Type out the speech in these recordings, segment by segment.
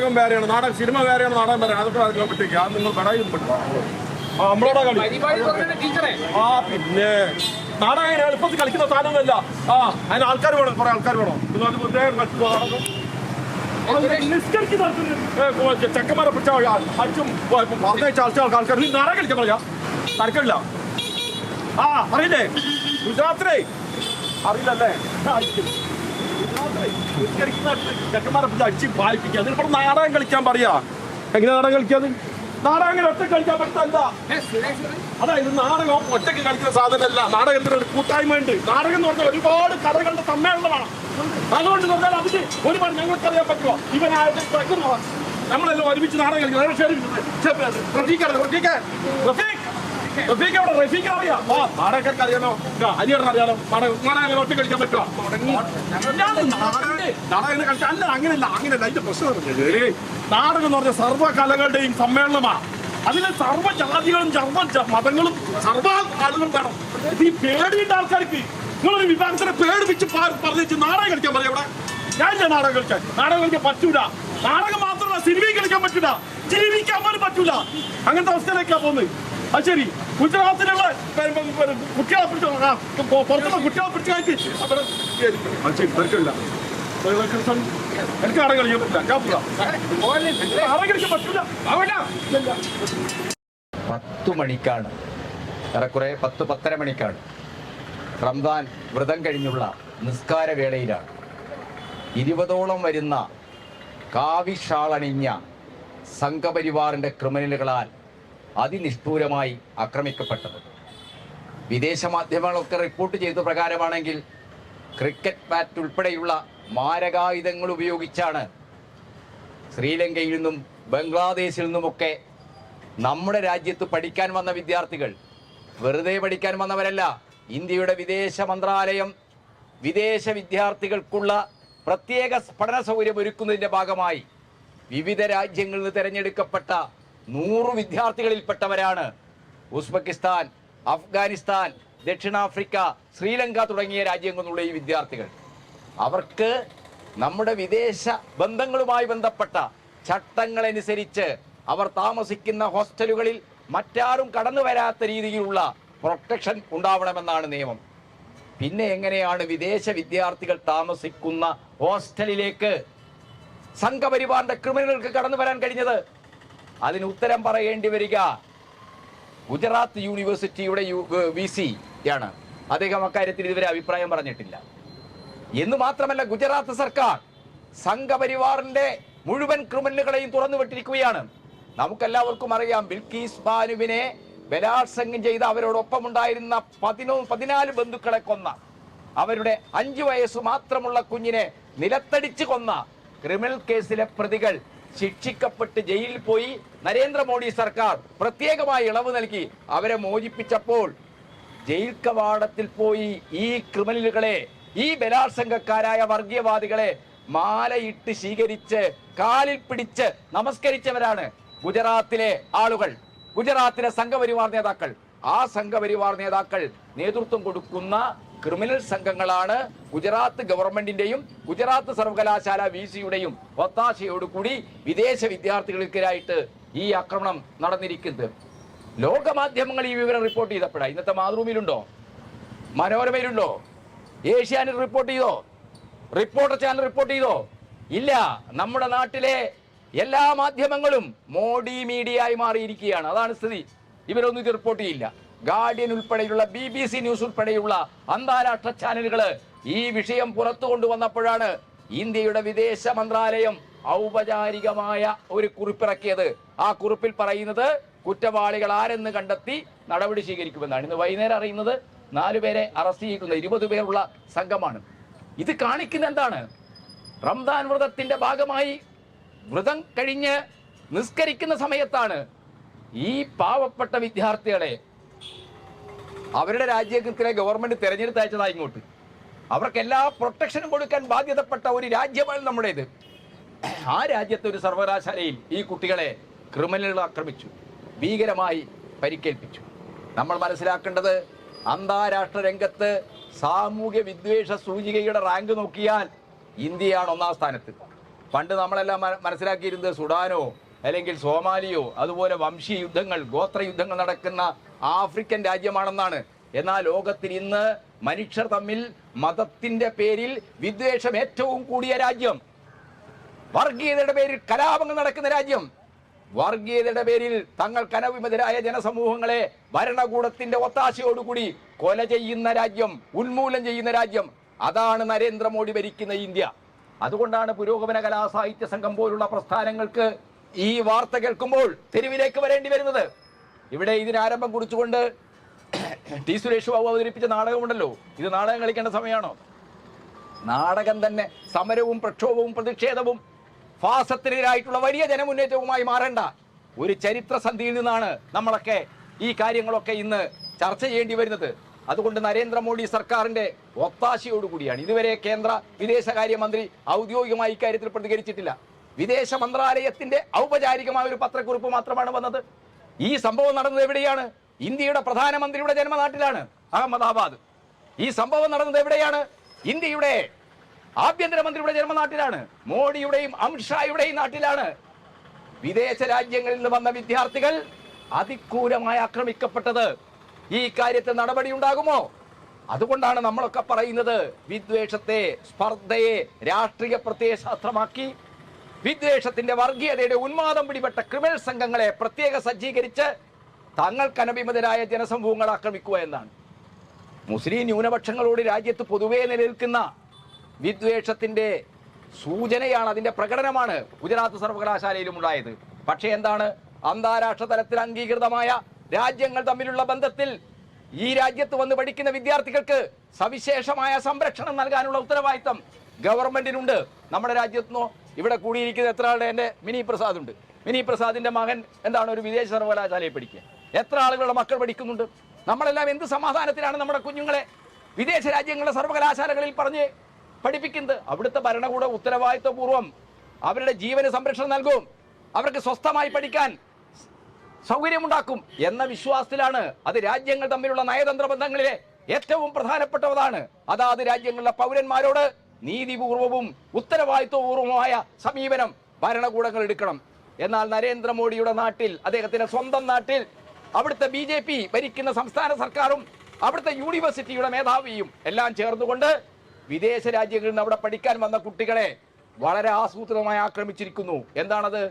നാടകം വേറെയാണ് നാടകം സിനിമ വേറെയാണ് നാടകം വേറെയാണ് അതൊക്കെ അറിയാൻ പറ്റില്ല അത് നിങ്ങൾ പെട്ടു. ആ നമ്മളോടാ കളി. ആ പിന്നെ നാടകം ഇങ്ങനെ എളുപ്പത്തിൽ കളിക്കുന്ന സാധനമൊന്നുമല്ല. ആ അതിന് ആൾക്കാർ വേണം കുറെ ആൾക്കാർ വേണം. നിങ്ങൾ അത് കളിച്ചു നാടകം ചെക്കന്മാരെ പിടിച്ച അച്ഛൻ പറഞ്ഞയച്ച ആൾക്കാർ ആൾക്കാർ നീ നാടകം കളിക്കാൻ പറയാ? തരക്കില്ല ആ അറിയില്ലേ ഗുജറാത്തിലേ? അറിയില്ലല്ലേ? നാടകം കളിക്കാൻ പറയാ എങ്ങനെ നാടകം കളിക്കാത് നാടകം ഒറ്റ കളിക്കാൻ പറ്റില്ല. അതായത് നാടകം ഒറ്റയ്ക്ക് കളിക്കുന്ന സാധനമല്ല നാടകത്തിന് ഒരു കൂട്ടായ്മ ഉണ്ട് നാടകം എന്ന് പറഞ്ഞാൽ ഒരുപാട് കഥകളുടെ സമ്മേളനമാണ് അതുകൊണ്ട് പറഞ്ഞാൽ അതിന് ഒരുപാട് ഞങ്ങൾക്ക് അറിയാൻ പറ്റുമോ ഇവനായിട്ട്. നമ്മളെല്ലാം ഒരുമിച്ച് നാടകം കളിക്കുന്നത് നാടകം നാടകം എന്ന് പറഞ്ഞ സർവ കലകളുടെയും സമ്മേളനമാണ് അതിൽ സർവ ജാതികളും സർവ മതങ്ങളും സർവ ആളുകളും വേണം. ഈ പേടിയുണ്ട് ആൾക്കാർക്ക് നിങ്ങളൊരു വിഭാഗത്തിനെ പേടിപ്പിച്ച് പറഞ്ഞു നാടകം കളിക്കാൻ പറയും ഇവിടെ. ഞാൻ ഞാൻ നാടകം കളിക്കാൻ. നാടകം കളിക്കാൻ പറ്റൂല. നാടകം മാത്രമല്ല സിനിമയും കളിക്കാൻ പറ്റൂല. ജീവിക്കാൻ പോലും പറ്റൂല. അങ്ങനത്തെ അവസ്ഥയിലേക്കാ പോകുന്നത്. അത് ശരി. ഗുജറാത്തിലുള്ള കുട്ടികളെ പിടിച്ച് പുറത്തുള്ള കുട്ടികളെ പിടിച്ച് കയറ്റി അവിടെ അത് തിരക്കില്ല എനിക്ക് പറ്റില്ല. പത്തു മണിക്കാണ്. ഏറെക്കുറെ പത്ത് പത്തര മണിക്കാണ്. റംദാൻ വ്രതം കഴിഞ്ഞുള്ള നിസ്കാര വേളയിലാണ്. ഇരുപതോളം വരുന്ന കാവിഷാളണിഞ്ഞ സംഘപരിവാറിന്റെ ക്രിമിനലുകളാൽ അതിനിഷ്ഠൂരമായി ആക്രമിക്കപ്പെട്ടത്. വിദേശ മാധ്യമങ്ങളൊക്കെ റിപ്പോർട്ട് ചെയ്ത പ്രകാരമാണെങ്കിൽ ക്രിക്കറ്റ് ബാറ്റ് ഉൾപ്പെടെയുള്ള മാരകായുധങ്ങൾ ഉപയോഗിച്ചാണ് ശ്രീലങ്കയിൽ നിന്നും ബംഗ്ലാദേശിൽ നിന്നുമൊക്കെ നമ്മുടെ രാജ്യത്ത് പഠിക്കാൻ വന്ന വിദ്യാർത്ഥികൾ. വെറുതെ പഠിക്കാൻ വന്നവരല്ല ഇന്ത്യയുടെ വിദേശ മന്ത്രാലയം വിദേശ വിദ്യാർത്ഥികൾക്കുള്ള പ്രത്യേക പഠന സൗകര്യം ഒരുക്കുന്നതിന്റെ ഭാഗമായി വിവിധ രാജ്യങ്ങളിൽ നിന്ന് തിരഞ്ഞെടുക്കപ്പെട്ട നൂറ് വിദ്യാർത്ഥികളിൽപ്പെട്ടവരാണ്. ഉസ്ബെക്കിസ്ഥാൻ അഫ്ഗാനിസ്ഥാൻ ദക്ഷിണാഫ്രിക്ക ശ്രീലങ്ക തുടങ്ങിയ രാജ്യങ്ങളിലുള്ള ഈ വിദ്യാർത്ഥികൾ. അവർക്ക് നമ്മുടെ വിദേശ ബന്ധങ്ങളുമായി ബന്ധപ്പെട്ട ചട്ടങ്ങളനുസരിച്ച് അവർ താമസിക്കുന്ന ഹോസ്റ്റലുകളിൽ മറ്റാരും കടന്നു വരാത്ത രീതിയിലുള്ള പ്രൊട്ടക്ഷൻ ഉണ്ടാവണമെന്നാണ് നിയമം. പിന്നെ എങ്ങനെയാണ് വിദേശ വിദ്യാർത്ഥികൾ താമസിക്കുന്ന ഹോസ്റ്റലിലേക്ക് സംഘപരിവാറിന്റെ ക്രിമിനലുകൾക്ക് കടന്നു വരാൻ കഴിഞ്ഞത്? അതിന് ഉത്തരം പറയേണ്ടി വരിക. ഗുജറാത്ത് യൂണിവേഴ്സിറ്റിയുടെ വി സി ആണ് അദ്ദേഹം അക്കാര്യത്തിൽ ഇതുവരെ അഭിപ്രായം പറഞ്ഞിട്ടില്ല. എന്ന് മാത്രമല്ല ഗുജറാത്ത് സർക്കാർ സംഘപരിവാറിന്റെ മുഴുവൻ ക്രിമിനലുകളെയും തുറന്നു വിട്ടിരിക്കുകയാണ്. നമുക്കെല്ലാവർക്കും അറിയാം ബിൽക്കീസ് ബാനുവിനെ ബലാത്സംഗം ചെയ്ത അവരോടൊപ്പം ഉണ്ടായിരുന്ന പതിനോ പതിനാല് ബന്ധുക്കളെ കൊന്ന അവരുടെ അഞ്ചു വയസ്സ് മാത്രമുള്ള കുഞ്ഞിനെ നിലത്തടിച്ച് കൊന്ന ക്രിമിനൽ കേസിലെ പ്രതികൾ ശിക്ഷിക്കപ്പെട്ട് ജയിലിൽ പോയി നരേന്ദ്രമോദി സർക്കാർ പ്രത്യേകമായി ഇളവ് നൽകി. അവരെ മോചിപ്പിച്ചപ്പോൾ ജയിൽ കവാടത്തിൽ പോയി ഈ ക്രിമിനലുകളെ ഈ ബലാത്സംഗക്കാരായ വർഗീയവാദികളെ മാലയിട്ട് സ്വീകരിച്ച് കാലിൽ പിടിച്ച് നമസ്കരിച്ചവരാണ് ഗുജറാത്തിലെ ആളുകൾ. ഗുജറാത്തിലെ സംഘപരിവാർ നേതാക്കൾ. ആ സംഘപരിവാർ നേതാക്കൾ നേതൃത്വം കൊടുക്കുന്ന ക്രിമിനൽ സംഘങ്ങളാണ് ഗുജറാത്ത് ഗവൺമെന്റിന്റെയും ഗുജറാത്ത് സർവകലാശാല വി സിയുടെയും ഒത്താശയോടുകൂടി വിദേശ വിദ്യാർത്ഥികൾക്കെതിരായിട്ട് ഈ ആക്രമണം നടന്നിരിക്കുന്നത്. ലോകമാധ്യമങ്ങൾ ഈ വിവരം റിപ്പോർട്ട് ചെയ്തപ്പോഴാണ് ഇന്നത്തെ മാതൃഭൂമിയിലുണ്ടോ? മനോരമയിലുണ്ടോ? ഏഷ്യാനെറ്റ് റിപ്പോർട്ട് ചെയ്തോ? റിപ്പോർട്ടർ ചാനൽ റിപ്പോർട്ട് ചെയ്തോ? ഇല്ല. നമ്മുടെ നാട്ടിലെ എല്ലാ മാധ്യമങ്ങളും മോഡി മീഡിയ ആയി മാറിയിരിക്കുകയാണ്. അതാണ് സ്ഥിതി. ഇവരൊന്നും ഇത് റിപ്പോർട്ട് ചെയ്യില്ല. ഗാർഡിയൻ ഉൾപ്പെടെയുള്ള ബി ബി സി ന്യൂസ് ഉൾപ്പെടെയുള്ള അന്താരാഷ്ട്ര ചാനലുകൾ ഈ വിഷയം പുറത്തു കൊണ്ടുവന്നപ്പോഴാണ് ഇന്ത്യയുടെ വിദേശ മന്ത്രാലയം ഔപചാരികമായ ഒരു കുറിപ്പിറക്കിയത്. ആ കുറിപ്പിൽ പറയുന്നത് കുറ്റവാളികൾ ആരെന്ന് കണ്ടെത്തി നടപടി സ്വീകരിക്കുമെന്നാണ്. ഇന്ന് വൈകുന്നേരം അറിയുന്നത് നാലുപേരെ അറസ്റ്റ് ചെയ്തിട്ടുണ്ട്. ഇരുപത് പേരുള്ള സംഘമാണ്. ഇത് കാണിക്കുന്ന എന്താണ്? റംദാൻ വ്രതത്തിന്റെ ഭാഗമായി വ്രതം കഴിഞ്ഞ് നിസ്കരിക്കുന്ന സമയത്താണ് ഈ പാവപ്പെട്ട വിദ്യാർത്ഥികളെ അവരുടെ രാജ്യത്തിലെ ഗവൺമെന്റ് തെരഞ്ഞെടുത്തയച്ചതാ ഇങ്ങോട്ട്. അവർക്ക് എല്ലാ പ്രൊട്ടക്ഷനും കൊടുക്കാൻ ബാധ്യതപ്പെട്ട ഒരു രാജ്യമാണ് നമ്മുടേത്. ആ രാജ്യത്തെ ഒരു സർവകലാശാലയിൽ ഈ കുട്ടികളെ ക്രിമിനലുകൾ ആക്രമിച്ചു ഭീകരമായി പരിക്കേൽപ്പിച്ചു. നമ്മൾ മനസ്സിലാക്കേണ്ടത് അന്താരാഷ്ട്ര രംഗത്ത് സാമൂഹ്യ വിദ്വേഷ സൂചികയുടെ റാങ്ക് നോക്കിയാൽ ഇന്ത്യയാണ് ഒന്നാം സ്ഥാനത്ത്. പണ്ട് നമ്മളെല്ലാം മനസ്സിലാക്കിയിരുന്നത് സുഡാനോ അല്ലെങ്കിൽ സോമാലിയോ അതുപോലെ വംശീയ യുദ്ധങ്ങൾ ഗോത്ര യുദ്ധങ്ങൾ നടക്കുന്ന ആഫ്രിക്കൻ രാജ്യമാണെന്നാണ്. എന്നാൽ ലോകത്തിൽ ഇന്ന് മനുഷ്യർ തമ്മിൽ മതത്തിന്റെ പേരിൽ വിദ്വേഷം ഏറ്റവും കൂടിയ രാജ്യം. വർഗീയതയുടെ പേരിൽ കലാപങ്ങൾ നടക്കുന്ന രാജ്യം. വർഗീയതയുടെ പേരിൽ തങ്ങൾ കനവിമതരായ ജനസമൂഹങ്ങളെ ഭരണകൂടത്തിന്റെ ഒത്താശയോടുകൂടി കൊല ചെയ്യുന്ന രാജ്യം ഉന്മൂലം ചെയ്യുന്ന രാജ്യം. അതാണ് നരേന്ദ്രമോദി ഭരിക്കുന്ന ഇന്ത്യ. അതുകൊണ്ടാണ് പുരോഗമന കലാസാഹിത്യ സംഘം പോലുള്ള പ്രസ്ഥാനങ്ങൾക്ക് ഈ വാർത്ത കേൾക്കുമ്പോൾ തെരുവിലേക്ക് വരേണ്ടി വരുന്നത്. ഇവിടെ ഇതിന് ആരംഭം കുറിച്ചുകൊണ്ട് ടി സുരേഷ് ബാബു അവതരിപ്പിച്ച നാടകമുണ്ടല്ലോ. ഇത് നാടകം കളിക്കേണ്ട സമയമാണോ? നാടകം തന്നെ സമരവും പ്രക്ഷോഭവും പ്രതിഷേധവും ഫാസത്തിനെതിരായിട്ടുള്ള വലിയ ജനമുന്നേറ്റവുമായി മാറേണ്ട. ഒരു ചരിത്ര സന്ധിയിൽ നിന്നാണ് നമ്മളൊക്കെ ഈ കാര്യങ്ങളൊക്കെ ഇന്ന് ചർച്ച ചെയ്യേണ്ടി വരുന്നത്. അതുകൊണ്ട് നരേന്ദ്രമോദി സർക്കാരിന്റെ ഒത്താശയോടുകൂടിയാണ് ഇതുവരെ കേന്ദ്ര വിദേശകാര്യമന്ത്രി ഔദ്യോഗികമായി ഇക്കാര്യത്തിൽ പ്രതികരിച്ചിട്ടില്ല. വിദേശ മന്ത്രാലയത്തിന്റെ ഔപചാരികമായ ഒരു പത്രക്കുറിപ്പ് മാത്രമാണ് വന്നത്. ഈ സംഭവം നടന്നത് എവിടെയാണ്? ഇന്ത്യയുടെ പ്രധാനമന്ത്രിയുടെ ജന്മനാട്ടിലാണ് അഹമ്മദാബാദ്. ഈ സംഭവം നടന്നത് എവിടെയാണ്? ഇന്ത്യയുടെ ആഭ്യന്തരമന്ത്രിയുടെ ജന്മനാട്ടിലാണ് മോഡിയുടെയും അമിത്ഷായുടെയും നാട്ടിലാണ്. വിദേശ രാജ്യങ്ങളിൽ നിന്ന് വന്ന വിദ്യാർത്ഥികൾ അതിക്രൂരമായി ആക്രമിക്കപ്പെട്ടത്. ഈ കാര്യത്തിൽ നടപടി ഉണ്ടാകുമോ? അതുകൊണ്ടാണ് നമ്മളൊക്കെ പറയുന്നത് വിദ്വേഷത്തെ സ്പർദ്ധയെ രാഷ്ട്രീയ പ്രത്യയശാസ്ത്രമാക്കി വിദ്വേഷത്തിന്റെ വർഗീയതയുടെ ഉന്മാദം പിടിപെട്ട ക്രിമിനൽ സംഘങ്ങളെ പ്രത്യേക സജ്ജീകരിച്ച് തങ്ങൾക്ക് അനഭിമതരായ ജനസമൂഹങ്ങൾ ആക്രമിക്കുക എന്നാണ്. മുസ്ലിം ന്യൂനപക്ഷങ്ങളോട് രാജ്യത്ത് പൊതുവേ നിലനിൽക്കുന്ന വിദ്വേഷത്തിന്റെ സൂചനയാണ് അതിന്റെ പ്രകടനമാണ് ഗുജറാത്ത് സർവകലാശാലയിലും ഉണ്ടായത്. പക്ഷേ എന്താണ്? അന്താരാഷ്ട്ര തലത്തിൽ അംഗീകൃതമായ രാജ്യങ്ങൾ തമ്മിലുള്ള ബന്ധത്തിൽ ഈ രാജ്യത്ത് വന്ന് പഠിക്കുന്ന വിദ്യാർത്ഥികൾക്ക് സവിശേഷമായ സംരക്ഷണം നൽകാനുള്ള ഉത്തരവാദിത്തം ഗവൺമെന്റിനുണ്ട്. നമ്മുടെ രാജ്യത്തുനിന്നോ ഇവിടെ കൂടിയിരിക്കുന്ന എത്ര ആളുടെ എന്റെ മിനി പ്രസാദ് ഉണ്ട് മിനി പ്രസാദിന്റെ മകൻ എന്താണ് ഒരു വിദേശ സർവകലാശാലയിൽ പഠിക്കുക? എത്ര ആളുകളുടെ മക്കൾ പഠിക്കുന്നുണ്ട്? നമ്മളെല്ലാം എന്ത് സമാധാനത്തിലാണ് നമ്മുടെ കുഞ്ഞുങ്ങളെ വിദേശ രാജ്യങ്ങളുടെ സർവകലാശാലകളിൽ പറഞ്ഞ് പഠിപ്പിക്കുന്നത്? അവിടുത്തെ ഭരണകൂട ഉത്തരവാദിത്വപൂർവം അവരുടെ ജീവന് സംരക്ഷണം നൽകും. അവർക്ക് സ്വസ്ഥമായി പഠിക്കാൻ സൗകര്യമുണ്ടാക്കും എന്ന വിശ്വാസത്തിലാണ് അത് രാജ്യങ്ങൾ തമ്മിലുള്ള നയതന്ത്ര ബന്ധങ്ങളിലെ ഏറ്റവും പ്രധാനപ്പെട്ടതാണ് അതാത് രാജ്യങ്ങളിലെ പൗരന്മാരോട് നീതിപൂർവവും ഉത്തരവാദിത്വപൂർവമായ സമീപനം ഭരണകൂടങ്ങൾ എടുക്കണം. എന്നാൽ നരേന്ദ്രമോദിയുടെ നാട്ടിൽ അദ്ദേഹത്തിന്റെ സ്വന്തം നാട്ടിൽ അവിടുത്തെ ബി ജെ പി ഭരിക്കുന്ന സംസ്ഥാന സർക്കാരും അവിടുത്തെ യൂണിവേഴ്സിറ്റിയുടെ മേധാവിയും എല്ലാം ചേർന്നുകൊണ്ട് വിദേശ രാജ്യങ്ങളിൽ നിന്ന് അവിടെ പഠിക്കാൻ വന്ന കുട്ടികളെ വളരെ ആസൂത്രിതമായി ആക്രമിച്ചിരിക്കുന്നു. എന്താണത്?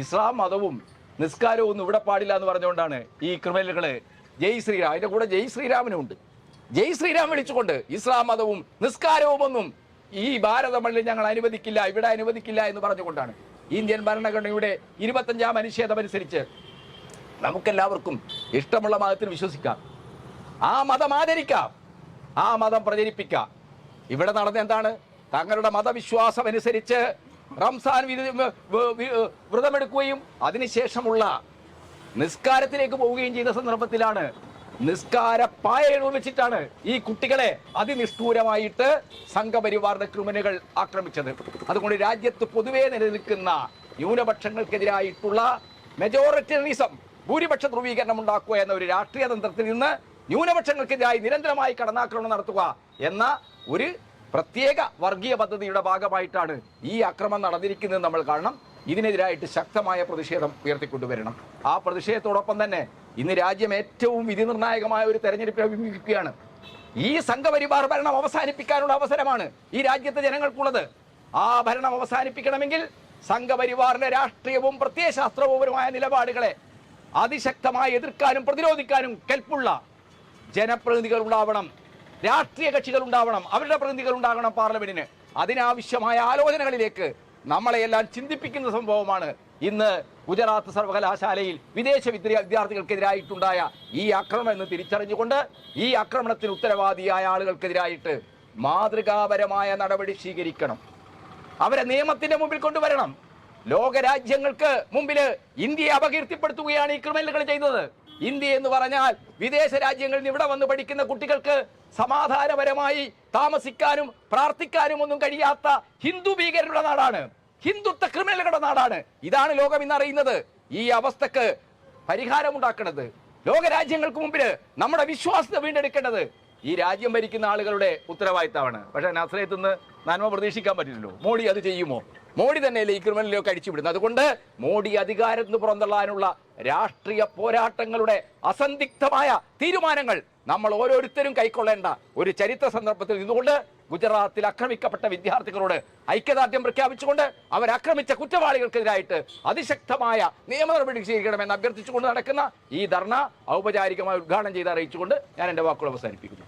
ഇസ്ലാം മതവും നിസ്കാരവും ഒന്നും ഇവിടെ പാടില്ല എന്ന് പറഞ്ഞുകൊണ്ടാണ് ഈ ക്രിമിനലുകൾ ജയ് ശ്രീരാം അതിന്റെ കൂടെ ജയ് ശ്രീരാമനും ഉണ്ട് ജയ് ശ്രീരാം വിളിച്ചുകൊണ്ട് ഇസ്ലാം മതവും നിസ്കാരവും ഒന്നും ഈ ഭാരത മണ്ണിൽ ഞങ്ങൾ അനുവദിക്കില്ല ഇവിടെ അനുവദിക്കില്ല എന്ന് പറഞ്ഞുകൊണ്ടാണ് ഇന്ത്യൻ ഭരണഘടനയുടെ ഇരുപത്തഞ്ചാം അനുച്ഛേദം അനുസരിച്ച് നമുക്കെല്ലാവർക്കും ഇഷ്ടമുള്ള മതത്തിൽ വിശ്വസിക്കാം. ആ മതം ആദരിക്കാം ആ മതം പ്രചരിപ്പിക്കാം. ഇവിടെ നടന്ന എന്താണ്? തങ്ങളുടെ മതവിശ്വാസം അനുസരിച്ച് റംസാൻ വ്രതമെടുക്കുകയും അതിനുശേഷമുള്ള നിസ്കാരത്തിലേക്ക് പോവുകയും ചെയ്ത സന്ദർഭത്തിലാണ് നിസ്കാര പായകൾ വെച്ചിട്ടാണ് ഈ കുട്ടികളെ അതിനിഷ്ഠൂരമായിട്ട് സംഘപരിവാറിന്റെ ക്രിമിനലുകൾ ആക്രമിച്ചത്. അതുകൊണ്ട് രാജ്യത്ത് പൊതുവെ നിലനിൽക്കുന്ന ന്യൂനപക്ഷങ്ങൾക്കെതിരായിട്ടുള്ള മെജോറിറ്ററിസം ഭൂരിപക്ഷ ധ്രുവീകരണം ഉണ്ടാക്കുക എന്ന ഒരു രാഷ്ട്രീയ തന്ത്രത്തിൽ നിന്ന് ന്യൂനപക്ഷങ്ങൾക്കെതിരായി നിരന്തരമായി കടന്നാക്രമണം നടത്തുക എന്ന ഒരു പ്രത്യേക വർഗീയ പദ്ധതിയുടെ ഭാഗമായിട്ടാണ് ഈ അക്രമം നടന്നിരിക്കുന്നത് നമ്മൾ കാണണം. ഇതിനെതിരായിട്ട് ശക്തമായ പ്രതിഷേധം ഉയർത്തിക്കൊണ്ടുവരണം. ആ പ്രതിഷേധത്തോടൊപ്പം തന്നെ ഇന്ന് രാജ്യം ഏറ്റവും വിധി നിർണായകമായ ഒരു തെരഞ്ഞെടുപ്പിൽ അഭിമുഖിക്കുകയാണ് ഈ സംഘപരിവാർ ഭരണം അവസാനിപ്പിക്കാനുള്ള അവസരമാണ് ഈ രാജ്യത്തെ ജനങ്ങൾക്കുള്ളത്. ആ ഭരണം അവസാനിപ്പിക്കണമെങ്കിൽ സംഘപരിവാറിന്റെ രാഷ്ട്രീയവും പ്രത്യയശാസ്ത്രപരവുമായ നിലപാടുകളെ അതിശക്തമായി എതിർക്കാനും പ്രതിരോധിക്കാനും കെൽപ്പുള്ള ജനപ്രതിനിധികൾ ഉണ്ടാവണം. രാഷ്ട്രീയ കക്ഷികൾ ഉണ്ടാവണം. അവരുടെ പ്രതിനിധികൾ ഉണ്ടാകണം പാർലമെന്റിന്. അതിനാവശ്യമായ ആലോചനകളിലേക്ക് നമ്മളെയെല്ലാം ചിന്തിപ്പിക്കുന്ന സംഭവമാണ് ഇന്ന് ഗുജറാത്ത് സർവകലാശാലയിൽ വിദേശ വിദ്യ- വിദ്യാർത്ഥികൾക്കെതിരായിട്ടുണ്ടായ ഈ ആക്രമണം എന്ന് തിരിച്ചറിഞ്ഞുകൊണ്ട് ഈ ആക്രമണത്തിന് ഉത്തരവാദിയായ ആളുകൾക്കെതിരായിട്ട് മാതൃകാപരമായ നടപടി സ്വീകരിക്കണം. അവരെ നിയമത്തിന്റെ മുമ്പിൽ കൊണ്ടുവരണം. ലോകരാജ്യങ്ങൾക്ക് മുമ്പിൽ ഇന്ത്യയെ അപകീർത്തിപ്പെടുത്തുകയാണ് ഈ ക്രിമിനലുകൾ ചെയ്തത് ഇന്ത്യ എന്ന് പറഞ്ഞാൽ വിദേശ രാജ്യങ്ങളിൽ ഇവിടെ വന്ന് പഠിക്കുന്ന കുട്ടികൾക്ക് സമാധാനപരമായി താമസിക്കാനും പ്രാർത്ഥിക്കാനും ഒന്നും കഴിയാത്ത ഹിന്ദു ഭീകരരുടെ നാടാണ്. ഹിന്ദുത്വ ക്രിമിനലുകളുടെ നാടാണ്. ഇതാണ് ലോകം ഇന്ന് അറിയുന്നത്. ഈ അവസ്ഥക്ക് പരിഹാരമുണ്ടാക്കേണ്ടത് ലോകരാജ്യങ്ങൾക്ക് മുമ്പിൽ നമ്മുടെ വിശ്വാസത്തെ വീണ്ടെടുക്കേണ്ടത് ഈ രാജ്യം ഭരിക്കുന്ന ആളുകളുടെ ഉത്തരവാദിത്തമാണ്. പക്ഷേ നസ്രയത്ത് നിന്ന് നന്മ പ്രതീക്ഷിക്കാൻ പറ്റില്ലല്ലോ. മോഡി അത് ചെയ്യുമോ? മോഡി തന്നെയല്ലേ ഈ ക്രിമിനലിലൊക്കെ അടിച്ചുവിടുന്നത് അതുകൊണ്ട് മോഡി അധികാരത്തിൽ നിന്ന് പുറന്തള്ളാനുള്ള രാഷ്ട്രീയ പോരാട്ടങ്ങളുടെ അസന്ദിഗ്ധമായ തീരുമാനങ്ങൾ നമ്മൾ ഓരോരുത്തരും കൈക്കൊള്ളേണ്ട ഒരു ചരിത്ര സന്ദർഭത്തിൽ നിന്നുകൊണ്ട് ഗുജറാത്തിൽ ആക്രമിക്കപ്പെട്ട വിദ്യാർത്ഥികളോട് ഐക്യദാർഢ്യം പ്രഖ്യാപിച്ചുകൊണ്ട് അവരാക്രമിച്ച കുറ്റവാളികൾക്കെതിരായിട്ട് അതിശക്തമായ നിയമ നടപടി സ്വീകരിക്കണമെന്ന് അഭ്യർത്ഥിച്ചുകൊണ്ട് നടക്കുന്ന ഈ ധർണ ഔപചാരികമായി ഉദ്ഘാടനം ചെയ്ത് അറിയിച്ചുകൊണ്ട് ഞാൻ എന്റെ വാക്കുകൾ അവസാനിപ്പിക്കുന്നു.